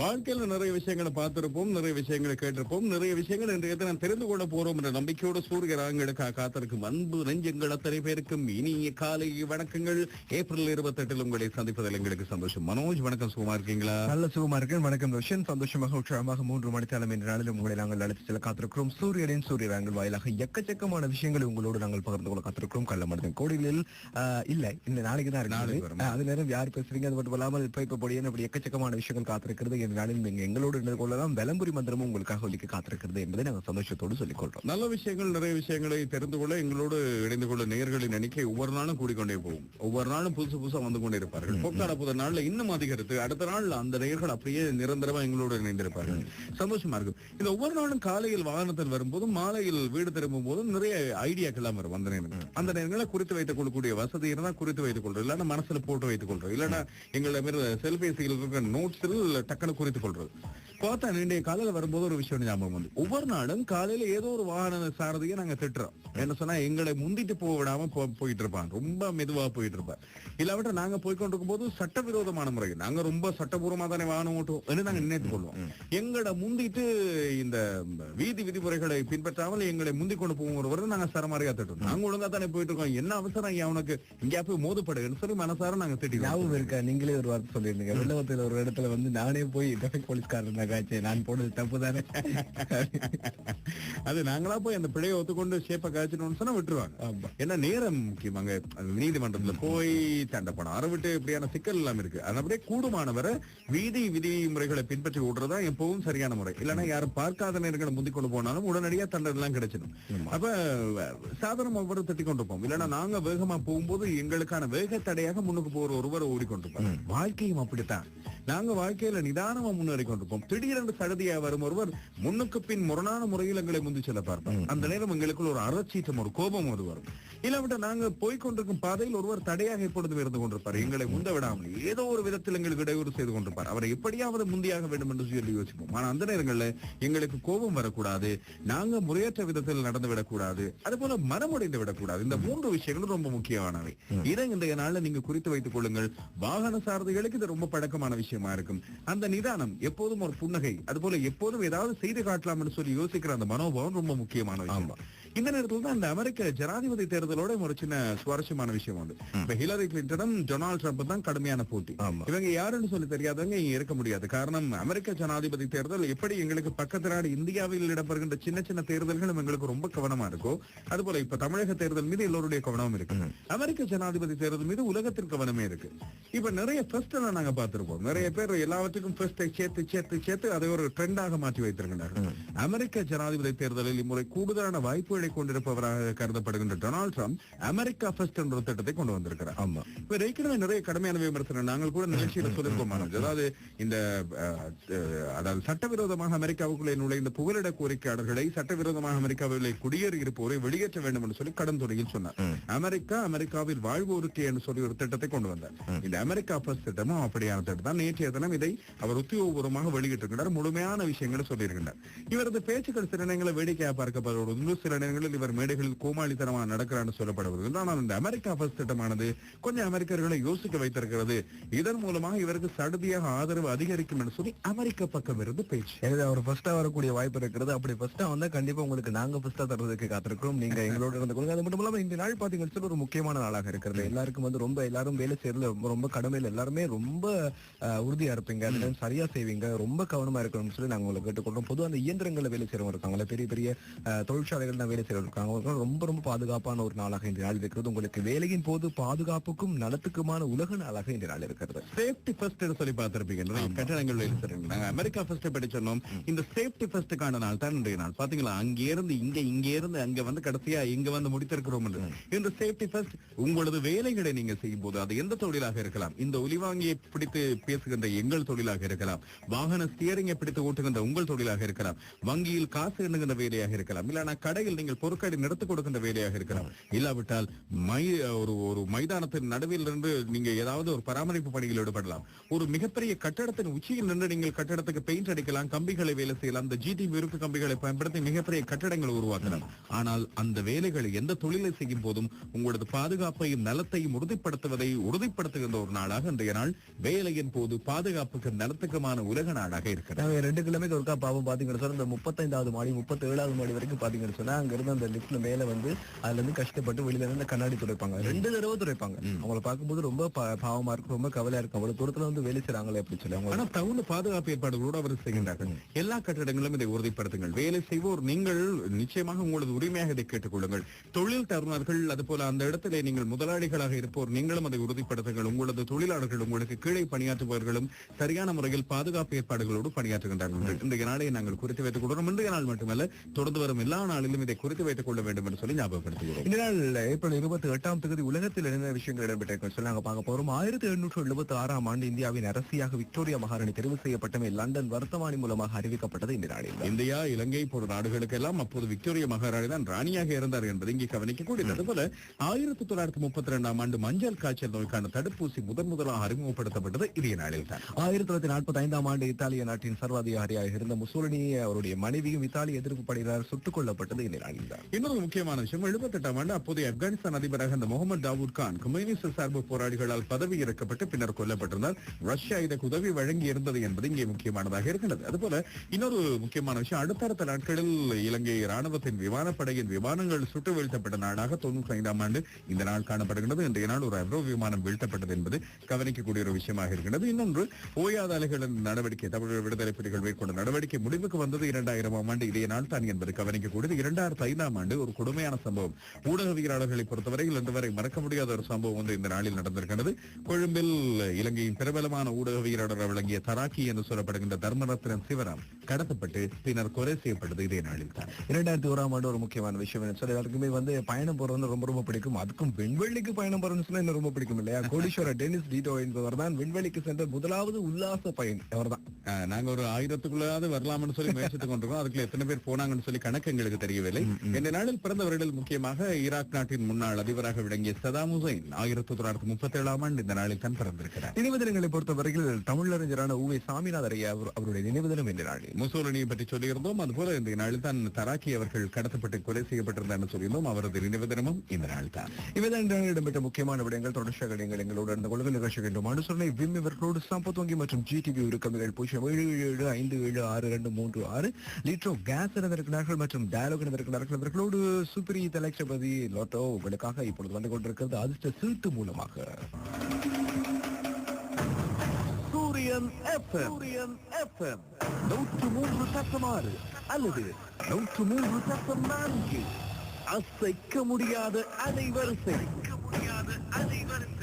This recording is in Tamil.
வாழ்க்கையில நிறைய விஷயங்களை பார்த்திருப்போம் நிறைய விஷயங்களை கேட்டிருப்போம் நிறைய விஷயங்கள் இன்றைய தினம் தெரிந்து கொள்ள போறோம் என்ற நம்பிக்கையோடு சூரிய ராங்களுக்காக காத்திருக்கும் அன்பு நெஞ்சங்கள் அத்தனை பேருக்கும் இனிய காலை வணக்கங்கள். ஏப்ரல் இருபத்தி எட்டில் உங்களை சந்திப்பதில் எங்களுக்கு சந்தோஷம். மனோஜ் வணக்கம். சுகமா இருக்கீங்களா? நல்ல சுகமா இருக்கேன். வணக்கம் ரோஷன். சந்தோஷமாக உற்சாகமாக மூன்று மணித்தாலம் என்ற நாளில் உங்களை நாங்கள் அழைத்து செல்ல காத்திருக்கிறோம். சூரியனின் சூரிய ராங்கள் வாயிலாக எக்கச்சக்கமான விஷயங்களை உங்களோடு நாங்கள் பகிர்ந்து கொள்ள காத்திருக்கிறோம். கள்ள மனிதன் கோடிகளில் இல்லை இந்த நாளைக்கு தான் இருக்கு அது நேரம் யார் பேசுறீங்க? அது மட்டும் இல்லாமல் இப்ப இப்ப எக்கச்சக்கமான விஷயங்கள் காத்திருக்கிறது. நீங்க எங்களோடு இணைந்து கொள்ளலாம். விளம்பரி மந்திரமும் உங்களுக்காக ஒலிக்க காத்திருக்கிறது என்பதை நாங்கள் சந்தோஷத்தோடு சொல்லிக் கொள்றோம் நல்ல விஷயங்கள் நிறைய விஷயங்களை தெரிந்து கொள்ள எங்களோடு இணைந்து கொள்ள நேயர்களின் எண்ணிக்கை ஒவ்வொரு நாளும் கூடிக்கொண்டே போகும். ஒவ்வொரு நாளும் புதுசு புதுசா வந்து கொண்டே இருப்பார்கள். பொக்கால புத நாள்ல இன்னும் அதிகரித்து அடுத்த நாள் அந்த நேயர்கள் அப்படியே நிரந்தரமா எங்களோடு இணைந்திருப்பார்கள். சந்தோஷமா இருக்கும். இந்த ஒவ்வொரு நாளும் காலையில் வாகனத்தில் வரும்போதும் மாலையில் வீடு திரும்பும் போதும் நிறைய ஐடியாக்கள் எல்லாம் வரும் அந்த நேரங்கள் அந்த நேரங்களை குறித்து வைத்துக் கொள்ளக்கூடிய வசதி இருந்தா குறித்து வைத்துக் கொள்றோம். இல்லைன்னா மனசுல போட்டு வைத்துக் கொள்றோம். இல்லைன்னா எங்களை மாதிரி செல்பேசியில் இருக்கிற நோட்ஸில் டக்குன்னு குறித்துக் கொள்றது பார்த்தா இன்றைய காலையில வரும்போது ஒரு விஷயம் ஞாபகம் வந்து. ஒவ்வொரு நாளும் காலையில ஏதோ ஒரு வாகன சாரதியை நாங்க திட்டுறோம். என்ன சொன்னா எங்களை முந்திட்டு போக விடாம போயிட்டு இருப்பான். ரொம்ப மெதுவா போயிட்டு இருப்பார் இல்லாவிட்ட நாங்க போய் கொண்டிருக்கும் போது சட்டவிரோதமான முறை. நாங்க ரொம்ப சட்டபூர்வமா தானே வாகனம் ஓட்டுவோம் என்று நாங்க நினைத்துக் கொள்வோம். எங்களை முந்திட்டு இந்த வீதி விதிமுறைகளை பின்பற்றாமல் எங்களை முந்தி கொண்டு போகும் ஒருவர் நாங்க சரமாரியா திட்டுறோம். நாங்க ஒழுங்கா தானே போயிட்டு இருக்கோம். என்ன அவசரம் அவனுக்கு இங்கேயா போய் மோதுப்படுன்னு சொல்லி மனசார நாங்க திட்டிடுவோம் ஞாபகம் இருக்கா? நீங்களே ஒரு வார்த்தை சொல்லியிருந்தீங்க. வெள்ளவத்தில் ஒரு இடத்துல வந்து நானே போய் டிராபிக் போலீஸ்காரன் காய்ச்சி நான் போனது தப்பு தானே அது நாங்களா போய் அந்த பிழையை ஒத்துக்கொண்டு ஷேப்பை காய்ச்சணும்னு சொன்னா விட்டுருவாங்க. ஏன்னா நேரம் முக்கியமாங்க. நீதிமன்றத்துல போய் தண்டை பணம் அரை விட்டு இப்படியான சிக்கல் எல்லாம் இருக்கு. அது அப்படியே கூடுமானவரை வீதி விதிமுறைகளை பின்பற்றி விடுறதா எப்பவும் சரியான முறை. இல்லைன்னா யாரும் பார்க்காத நேரங்களை முந்தி கொண்டு போனாலும் உடனடியா தண்டனை எல்லாம் கிடைச்சிடும் அப்ப சாதாரண ஒவ்வொரு தட்டி கொண்டு போவோம். இல்லைன்னா நாங்க வேகமா போகும்போது எங்களுக்கான வேக தடையாக முன்னுக்கு போற ஒருவர் ஓடிக்கொண்டிருப்பாங்க வாழ்க்கையும் அப்படித்தான். நாங்க வாழ்க்கையில நிதானமா முன்னேறி கொண்டிருப்போம். திடீரென்று சடுதியா வரும் ஒருவர் முன்னுக்கு பின் முரணான முறையில் எங்களை முந்தி செல்ல பார்ப்பார். அந்த நேரம் எங்களுக்குள்ள ஒரு அறச்சீட்டம் ஒரு கோபம் அது வரும். இல்லாவிட்ட நாங்க போய் கொண்டிருக்கும் பாதையில் ஒருவர் தடையாக எப்பொழுதும் இருந்து கொண்டிருப்பார். எங்களை முந்த விடாமல் ஏதோ ஒரு விதத்தில் எங்களுக்கு இடையூறு செய்து கொண்டிருப்பார். அவரை எப்படியாவது முந்தியாக வேண்டும் என்று சொல்லி யோசிப்போம். ஆனா அந்த நேரங்கள்ல எங்களுக்கு கோபம் வரக்கூடாது. நாங்க முறையற்ற விதத்தில் நடந்து விடக்கூடாது. அது போல மனமுடைந்து விடக்கூடாது. இந்த மூன்று விஷயங்களும் ரொம்ப முக்கியமானவை. இதை இன்றைய நாள்ல நீங்க குறித்து வைத்துக் கொள்ளுங்கள். வாகன சாரதிகளுக்கு இது ரொம்ப பழக்கமான விஷயமா. இருக்கும். அந்த நிதானம் எப்போதும் ஒரு புன்னகை அது போல எப்போதும் ஏதாவது செய்து காட்டலாம் என்று சொல்லி யோசிக்கிற அந்த மனோபாவம் ரொம்ப முக்கியமான விஷயம். இந்த நேரத்துல தான் அந்த அமெரிக்க ஜனாதிபதி தேர்தலோட ஒரு சின்ன சுவாரஸ்யமான விஷயம் உண்டு இப்ப ஹிலரி கிளின்டனும் டொனால்ட் ட்ரம்ப் தான் கடுமையான போட்டி. இவங்க யாருன்னு சொல்லி தெரியாதவங்க இங்க இருக்க முடியாது. காரணம் அமெரிக்க ஜனாதிபதி தேர்தல் எப்படி எங்களுக்கு பக்கத்து நாடு இந்தியாவில் இடம்பெறுகின்ற சின்ன சின்ன தேர்தல்களும் எங்களுக்கு ரொம்ப கவனமா இருக்கும் அது போல இப்ப தமிழக தேர்தல் மீது எல்லோருடைய கவனமும் இருக்கு. அமெரிக்க ஜனாதிபதி தேர்தல் மீது உலகத்தின் கவனமே இருக்கு. இப்ப நிறைய எல்லாம் நாங்க பார்த்திருப்போம். நிறைய பேர் எல்லாவற்றுக்கும் ஃபர்ஸ்ட் சேர்த்து சேர்த்து சேர்த்து அதை ஒரு ட்ரெண்டாக மாற்றி வைத்திருக்கிறார்கள் அமெரிக்க ஜனாதிபதி தேர்தலில் இம்முறை கூடுதலான வாய்ப்புகளை கொண்டிருப்பவராக கருதப்படுகின்ற டொனால்ட் ட்ரம்ப் அமெரிக்கா ஃபர்ஸ்ட் என்ற திட்டத்தை கொண்டு வந்திருக்கிறார். ஆமா. இப்ப ஏற்கனவே நிறைய கடுமையான விமர்சனம் நாங்கள் கூட நிகழ்ச்சியில சொல்லிருக்கோம். அதாவது இந்த அதாவது சட்டவிரோதமாக அமெரிக்காவுக்குள்ளே நுழைந்த புகலிட கோரிக்கையாளர்களை சட்டவிரோதமாக அமெரிக்காவில் குடியேறி இருப்போரை வெளியேற்ற வேண்டும் என்று சொல்லி கடன் துறையில் சொன்னார் அமெரிக்கா அமெரிக்காவில் வாழ்வோருக்கு என்று சொல்லி ஒரு திட்டத்தை கொண்டு வந்தார். இந்த அமெரிக்கா ஃபர்ஸ்ட் திட்டமும் அப்படியான திட்டம் தான். நேற்றைய தினம் இதை அவர் உத்தியோகபூர்வமாக வெளியிட்டிருக்கிறார். முழுமையான விஷயங்களை சொல்லியிருக்கிறார் இவரது பேச்சுக்கள் சில நேரங்களில் வேடிக்கையாக பார்க்கப்படுவது சில நேரங்களில் இவர் மேடைகளில் கோமாளித்தனமாக நடக்கிறான்னு சொல்லப்படுவது. ஆனால் இந்த அமெரிக்கா ஃபர்ஸ்ட் திட்டமானது கொஞ்சம் அமெரிக்கர்களை யோசிக்க வைத்திருக்கிறது. இதன் மூலமாக இவருக்கு சடுதியாக ஆதரவு அதிகரிக்கும் என்று சொல்லி அமெரிக்க பக்கம் இருந்து பேச்சு. எனவே அவர் ஃபர்ஸ்டா வரக்கூடிய வாய்ப்பு இருக்கிறது. அப்படி ஃபர்ஸ்டா வந்தா கண்டிப்பா உங்களுக்கு நாங்க ஃபர்ஸ்டா தர்றதுக்கு காத்திருக்கிறோம். நீங்க எங்களோட இருந்து கொள்ளுங்க அது மட்டும் இல்லாம இந்த நாள் பாத்தீங்கன்னு ஒரு முக்கியமான நாளாக இருக்கிறது. எல்லாருக்கும் வந்து ரொம்ப எல்லாரும் வேலை செய்யறதுல ரொம்ப கடமையில எல்லாருமே ரொம்ப உறுதியா இருப்பீங்க. அதுல சரியா செய்வீங்க. ரொம்ப கவனமா இருக்கணும்னு சொல்லி நாங்க உங்களை கேட்டுக்கொள்றோம். பொதுவா அந்த இயந்திரங்கள்ல வேலை செய்யறவங்க இருக்காங்களா பெரிய பெரிய அஹ், தொழிற்சாலைகள்ல வேலை அவங்களுக்கு ரொம்ப ரொம்ப பாதுகாப்பான ஒரு நாளாக இந்த நாள் இருக்கிறது. உங்களுக்கு வேலையின் போது பாதுகாப்புக்கும் நலத்துக்குமான உலக நாளாக இந்த நாள் இருக்கிறது. சேஃப்டி ஃபர்ஸ்ட் சொல்லி பார்த்திருப்பீங்க. கட்டடங்கள். நாங்க அமெரிக்கா ஃபர்ஸ்ட் படி சொன்னோம் இந்த சேஃப்டி ஃபர்ஸ்டுக்கான நாள் தான் இன்றைய நாள். பாத்தீங்களா? அங்க இருந்து இங்க இங்க இருந்து அங்க வந்து கடைசியா இங்க வந்து முடித்திருக்கிறோம். இந்த சேஃப்டி ஃபர்ஸ்ட் உங்களது வேலைகளை நீங்க செய்யும் போது அது எந்த தொழிலாக இருக்கலாம்? இந்த ஒலிவாங்கியை பிடித்து பேசுகின்ற எங்கள் தொழிலாக இருக்கலாம். வாகன ஸ்டியரிங்கை பிடித்து ஓட்டுகின்ற உங்கள் தொழிலாக இருக்கலாம். வங்கியில் காசு எண்ணுகின்ற வேலையாக இருக்கலாம். இல்லனா கடையில் நீங்க நீங்கள் பொருட்களை நிறுத்திக் கொடுக்கின்ற வேலையாக இருக்கலாம். இல்லாவிட்டால் மை ஒரு ஒரு மைதானத்தின் நடுவில் இருந்து நீங்க ஏதாவது ஒரு பராமரிப்பு பணியில் ஈடுபடலாம். ஒரு மிகப்பெரிய கட்டடத்தின் உச்சியில் நின்று நீங்கள் கட்டடத்துக்கு பெயிண்ட் அடிக்கலாம் கம்பிகளை வேலை செய்யலாம் அந்த ஜிடி விருப்பு கம்பிகளை பயன்படுத்தி மிகப்பெரிய கட்டடங்களை உருவாக்கலாம். ஆனால் அந்த வேலைகளை எந்த தொழிலை செய்யும் போதும் உங்களது பாதுகாப்பையும் நலத்தையும் உறுதிப்படுத்துவதை உறுதிப்படுத்துகின்ற ஒரு நாளாக இன்றைய நாள் வேலையின் போது பாதுகாப்புக்கு நலத்துக்குமான உலக நாடாக இருக்கிறது. ரெண்டு கிலோமீட்டர் ஒருக்கா பாவம் பாத்தீங்கன்னு சொன்னா இந்த முப்பத்தைந்தாவது மாடி முப்பத்தி ஏழாவது மாடி வரைக்கும் பாத்தீங்கன்னு சொன்னா அங்க இருந்து அந்த லிப்ட்ல மேல வந்து அதுல இருந்து கஷ்டப்பட்டு வெளியில இருந்து கண்ணாடி துடைப்பாங்க. ரெண்டு தடவை துடைப்பாங்க. அவங்கள பார்க்கும்போது ரொம்ப பாவமா இருக்கும் ரொம்ப கவலையா இருக்கும் அவ்வளவு தூரத்துல வந்து வேலை செய்றாங்களே அப்படி சொல்லி அவங்க ஆனா தகுந்த பாதுகாப்பு ஏற்பாடுகளோடு அவர் செய்கின்றார்கள். எல்லா கட்டிடங்களும் இதை உறுதிப்படுத்துங்கள். வேலை செய்வோர் நீங்கள் நிச்சயமாக உங்களது உரிமையாக இதை கேட்டுக்கொள்ளுங்கள். தொழில் தருணர்கள் அதுபோல அந்த இடத்திலே நீங்கள் முதலாளிகளாக இருப்போர் நீங்களும் அதை உறுதிப்படுத்துங்கள். உங்களது தொழிலாளர்கள் உங்களுக்கு கீழே பணியாற்றுபவர்களும் சரியான முறையில் பாதுகாப்பு ஏற்பாடுகளோடு பணியாற்றுகின்றார்கள். இன்றைய நாளை நாங்கள் குறித்து வைத்துக் கொள்கிறோம். இன்றைய நாள் மட்டுமல்ல தொடர்ந்து வரும் எல்லா நாளிலும் இதை குறித்து வைத்துக் கொள்ள வேண்டும் என்று சொல்லி ஞாபகப்படுத்துகிறோம் இந்த நாள் ஏப்ரல் இருபத்தி எட்டாம் தேதி உலகத்தில் என்ன விஷயங்கள் இடம்பெற்றிருக்கும் சொல்லி பார்க்க போறோம். ஆயிரத்தி எழுநூற்று எழுபத்தி ஆறாம் ஆண்டு இந்தியாவின் அரசியாக விக்டோரியா மகாராணி தெரிவு செய்யப்பட்டமை லண்டன் வர்த்தமானி மூலமாக அறிவிக்கப்பட்டது இந்த நாளில். இந்தியா இலங்கை போன்ற நாடுகளுக்கெல்லாம் அப்போது விக்டோரியா மகாராணி தான் ராணியாக இருந்தார் என்பது இங்கே கவனிக்கக்கூடியது. அதுபோல ஆயிரத்தி தொள்ளாயிரத்தி முப்பத்தி ரெண்டாம் ஆண்டு மஞ்சள் காய்ச்சல் நோய்க்கான தடுப்பூசி முதன் முதலாக அறிமுகப்படுத்தப்பட்டது இதே நாளில் தான். ஆயிரத்தி தொள்ளாயிரத்தி நாற்பத்தி ஐந்தாம் ஆண்டு இத்தாலிய நாட்டின் சர்வாதிகாரியாக இருந்த முசோலினி அவருடைய மனைவியும் இத்தாலிய எதிர்ப்பு படையினர் சுட்டுக் கொல்லப்பட்டது இந்த நாளில். தான் இன்னொரு முக்கியமான விஷயம் எழுபத்தெட்டாம் ஆண்டு அப்போதைய ஆப்கானிஸ்தான் அதிபராக அந்த முகமது தாவூத் கான் கம்யூனிஸ்ட் சார்பு போராளிகளால் பதவி இறக்கப்பட்டு பின்னர் கொல்லப்பட்டிருந்தார். ரஷ்யா இதற்கு உதவி வழங்கி இருந்தது என்பது இங்கே முக்கியமானதாக இருக்கின்றது. அதுபோல இன்னொரு முக்கியமான விஷயம் அடுத்தடுத்த நாட்களில் இலங்கை ராணுவத்தின் விமானப்படையின் விமானங்கள் சுட்டு வீழ்த்தப்பட்ட நாடாக தொண்ணூற்றி ஐந்தாம் ஆண்டு இந்த நாள் காணப்படுகின்றது. இன்றைய நாள் ஒரு அப்ரோ விமானம் வீழ்த்தப்பட்டது என்பது கவனிக்கக்கூடிய ஒரு விஷயமாக இருக்கின்றது. இன்னொன்று ஓயாத அலைகளின் நடவடிக்கை தமிழக விடுதலை புலிகள் மேற்கொண்ட நடவடிக்கை முடிவுக்கு வந்தது இரண்டாயிரமாம் ஆண்டு. இதே நாள் தான் என்பது கவனிக்கக்கூடியது. இரண்டாயிரத்தி ஐந்தாம் ஆண்டு ஒரு கொடுமையான சம்பவம். ஊடகவியலாளர்களை பொறுத்தவரையில் இன்று வரை மறக்க முடியாத ஒரு சம்பவம் வந்து இந்த நாளில் நடந்திருக்கிறது. கொழும்பில் இலங்கையின் பிரபலமான ஊடகவியலாளர் விளங்கிய தராக்கி என்று சொல்லப்படுகின்ற தர்மரத்னன் சிவராம் கடத்தப்பட்டு பின்னர் கொலை செய்யப்பட்டது இதே நாளில் தான். இரண்டாயிரத்தி ஓராம் ஆண்டு ஒரு முக்கியமான விஷயம் என்ன சொல்லி எல்லாருக்குமே வந்து பயணம் போறது ரொம்ப ரொம்ப பிடிக்கும். அதுக்கும் விண்வெளிக்கு பயணம் போறதுன்னு சொன்னா இன்னும் ரொம்ப பிடிக்கும் இல்லையா? கோடீஸ்வரர் டெனிஸ் டீட்டோ என்பவர் தான் விண்வெளிக்கு சென்ற முதலாவது உல்லாச பயணி. அவர்தான் ஆஹ், நாங்க ஒரு ஆயிரத்துக்குள்ளாவது வரலாம்னு சொல்லி முயற்சித்துக் கொண்டிருக்கோம். அதுக்குள்ள எத்தனை பேர் போனாங்கன்னு சொல்லி கணக்கு எங்களுக்கு தெரியவில்லை. இந்த நாளில் பிறந்தவர்களில் முக்கியமாக ஈராக் நாட்டின் முன்னாள் அதிபராக விளங்கிய சதாம் ஹுசைன் ஆயிரத்தி தொள்ளாயிரத்தி முப்பத்தி ஏழாம் ஆண்டு இந்த நாளில் தான் பிறந்திருக்கிறார். நினைவு தினங்களை பொறுத்தவரையில் தமிழறிஞரான உவே சாமிநாதர் ஐயா அவருடைய நினைவு தினம் இந்த நாளில். முசோலினியை பற்றி சொல்லியிருந்தோம் அதுபோல இந்த நாளில் தான் தராக்கி அவர்கள் கடத்தப்பட்டு கொலை செய்யப்பட்டிருந்தார் சொல்லியிருந்தோம் அவரது நினைவு தினமும் இந்த நாள் தான். இவைதான் இடம்பெற்ற முக்கியமான விடயங்கள். தொடர்ச்சியாக நீங்கள் எங்களோடு இருந்த கொள்கை நிகழ்ச்சிகள் அனுசரணை விம் இவர்களோடு சம்பத் வங்கி மற்றும் ஜிடிவி உருக்கமிகள் பூஜ்ஜியம் ஏழு ஏழு ஐந்து ஏழு ஆறு ரெண்டு மூன்று ஆறு. லிட்ரோ கேஸ் இணைந்திருக்கிறார்கள் மற்றும் டயலாக் இணைந்திருக்கிறார்கள் இவர்களோடு சுப்ரி தலைச்சபதி லோட்டோ உங்களுக்காக இப்பொழுது வந்து கொண்டிருக்கிறது அதிர்ஷ்ட சீட்டு மூலமாக. சூரியன் எஃப்எம் சூரியன் எஃப்எம் நூற்று மூன்று ஆறு அல்லது நூற்று மூன்று தசம் நான்கு. அசைக்க முடியாத அலைவரிசை முடியாத அலைவரிசை.